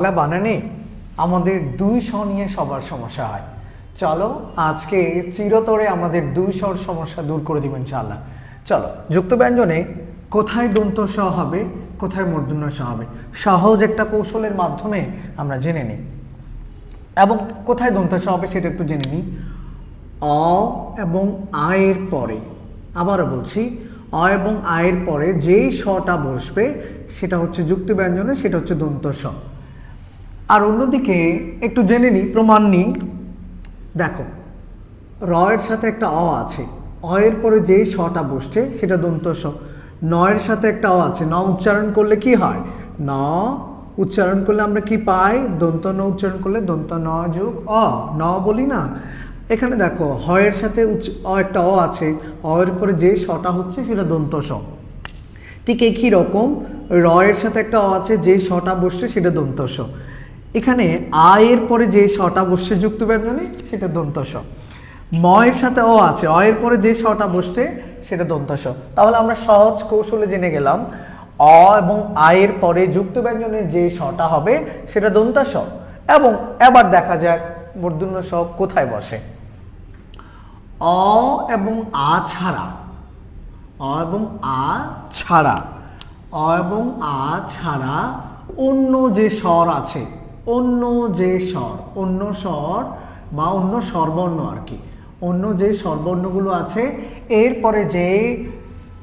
বাংলা বানানে আমাদের দুই স নিয়ে সবার সমস্যা হয়। চলো, আজকে চিরতরে আমাদের দুই স্বর সমস্যা দূর করে দিবেন ইনশাআল্লাহ। চলো, যুক্ত ব্যঞ্জনে কোথায় দন্ত স হবে, কোথায় মূর্ধন্য স হবে? সহজ একটা কৌশলের মাধ্যমে আমরা জেনে নিই। এবং কোথায় দন্ত স হবে সেটা একটু জেনে নিই। অ এবং আয়ের পরে, আবারও বলছি, অ এবং আয়ের পরে যেই শটা বসবে, সেটা হচ্ছে যুক্ত ব্যঞ্জনে, সেটা হচ্ছে দন্ত স। আর অন্যদিকে একটু জেনে নিই প্রমাণ নিই দেখো রয়ের সাথে একটা অ আছে। অ এর পরে যেই শটা বসছে, সেটা দন্ত স। নয়ের সাথে একটা অ আছে। ন উচ্চারণ করলে কি হয়? ন উচ্চারণ করলে আমরা কি পাই? দন্ত ন উচ্চারণ করলে দন্ত ন যোগ অ। ন বলি না? এখানে দেখো হয়ের সাথে অ একটা অ আছে। অ এর পরে যে শটা হচ্ছে, সেটা দন্ত স। ঠিক একই রকম রয়ের সাথে একটা অ আছে, যে শটা বসছে, সেটা দন্ত স। এখানে আয়ের পরে যে শটা বসছে যুক্ত ব্যঞ্জনে সেটা দন্ত স ময়ের সাথে অ আছে অ এর পরে যে শটা বসছে, সেটা দন্ত স তাহলে আমরা সহজ কৌশলে জেনে গেলাম, অ এবং আয়ের পরে যুক্ত ব্যঞ্জনে যে শটা হবে, সেটা দন্ত স এবং এবার দেখা যাক মূর্ধন্য স কোথায় বসে। অ এবং আ ছাড়া। অ এবং আ ছাড়া। অ এবং আ ছাড়া অন্য যে স্বর আছে অন্য যে স্বর, অন্য স্বর বা অন্য স্বরবর্ণ আর কি। অন্য যে স্বরবর্ণগুলো আছে, এরপরে যে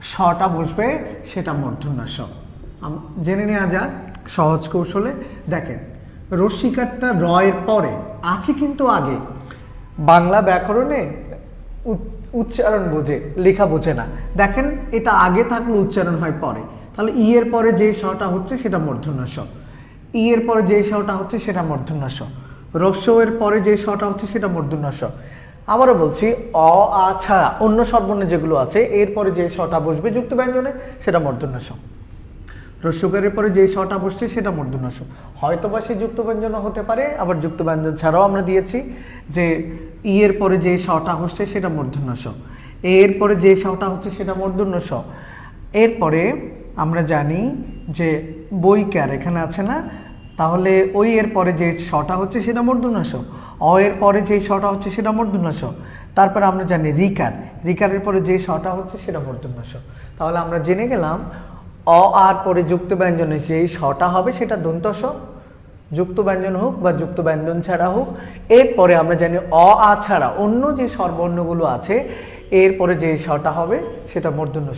স্বটা বসবে, সেটা মূর্ধন্য স আম- জেনে নেওয়া যাক সহজ কৌশলে। দেখেন রস্মিকারটা রয়ের পরে, আছে কিন্তু আগে। বাংলা ব্যাকরণে উচ- উচ্চারণ বোঝে, লেখা বোঝে না। দেখেন, এটা আগে থাকলে উচ্চারণ হয় পরে। তাহলে ই এর পরে যে স্বটা হচ্ছে, সেটা মূর্ধন্য স ই এর পরে যে শটা হচ্ছে সেটা মূর্ধন্য স রস্য এর পরে যে শটা হচ্ছে সেটা মূর্ধন্য স আবারও বলছি, অ, আ ছাড়া অন্য স্বরবর্ণ যেগুলো আছে এরপরে যে শটা বসবে যুক্ত ব্যঞ্জনে সেটা মূর্ধন্য স রস্যকারের পরে যে শটা বসছে, সেটা মূর্ধন্য স হয়তো বা সে যুক্ত ব্যঞ্জন হতে পারে, আবার যুক্ত ব্যঞ্জন ছাড়াও আমরা দিয়েছি যে ই এর পরে যে শটা হচ্ছে, সেটা মূর্ধন্য স এর পরে যে শটা হচ্ছে, সেটা মূর্ধন্য স এরপরে আমরা জানি যে বই বইকার এখানে আছে না? তাহলে ওই এর পরে যে শটা হচ্ছে সেটা মূর্ধন্য অ এর পরে যে শটা হচ্ছে সেটা মূর্ধন্য তারপরে আমরা জানি রিকার, রিকারের পরে যে শটা হচ্ছে সেটা মূর্ধন্য তাহলে আমরা জেনে গেলাম অ আর পরে যুক্ত ব্যঞ্জনে যে শটা হবে সেটা দন্ত স যুক্ত ব্যঞ্জন হোক বা যুক্ত ব্যঞ্জন ছাড়া হোক। এরপরে আমরা জানি অ আ ছাড়া অন্য যে স্বরবর্ণগুলো আছে এরপরে যে শটা হবে সেটা মূর্ধন্য